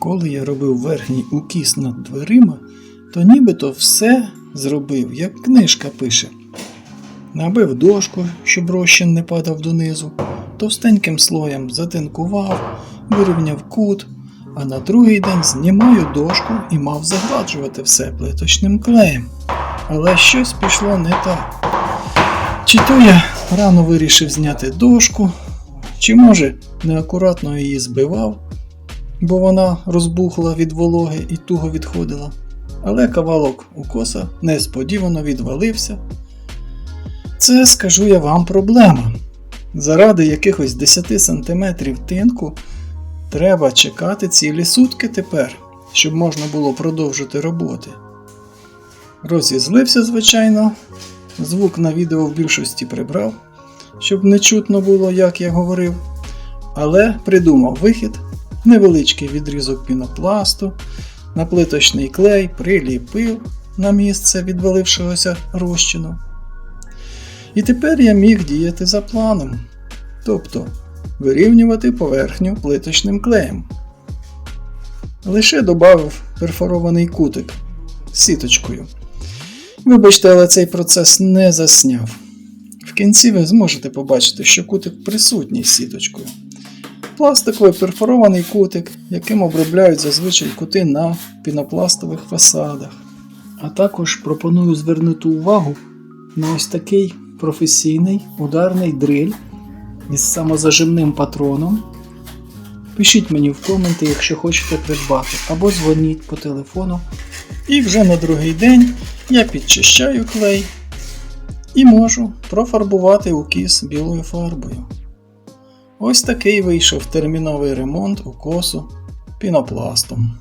Коли я робив верхній укіс над дверима, то нібито все зробив, як книжка пише. Набив дошку, щоб розчин не падав донизу, товстеньким слоєм затинкував, вирівняв кут, а на другий день знімаю дошку і мав загладжувати все плиточним клеєм. Але щось пішло не так. Чи то я рано вирішив зняти дошку, чи може неакуратно її збивав, бо вона розбухла від вологи і туго відходила. Але кавалок укоса несподівано відвалився. Це, скажу я вам, проблема. Заради якихось 10 см тинку треба чекати цілі сутки тепер, щоб можна було продовжити роботи. Розізлився, звичайно, звук на відео в більшості прибрав, щоб не чутно було, як я говорив, але придумав вихід, невеличкий відрізок пінопласту, на плиточний клей приліпив на місце відвалившогося розчину. І тепер я міг діяти за планом, тобто вирівнювати поверхню плиточним клеєм. Лише додав перфорований кутик сіточкою. Вибачте, але цей процес не засняв. В кінці ви зможете побачити, що кутик присутній з сіточкою. Пластиковий перфорований кутик, яким обробляють зазвичай кути на пінопластових фасадах. А також пропоную звернути увагу на ось такий професійний ударний дриль із самозажимним патроном. Пишіть мені в коменти, якщо хочете придбати, або дзвоніть по телефону. І вже на другий день я підчищаю клей і можу профарбувати укіс білою фарбою. Ось такий вийшов терміновий ремонт укосу пінопластом.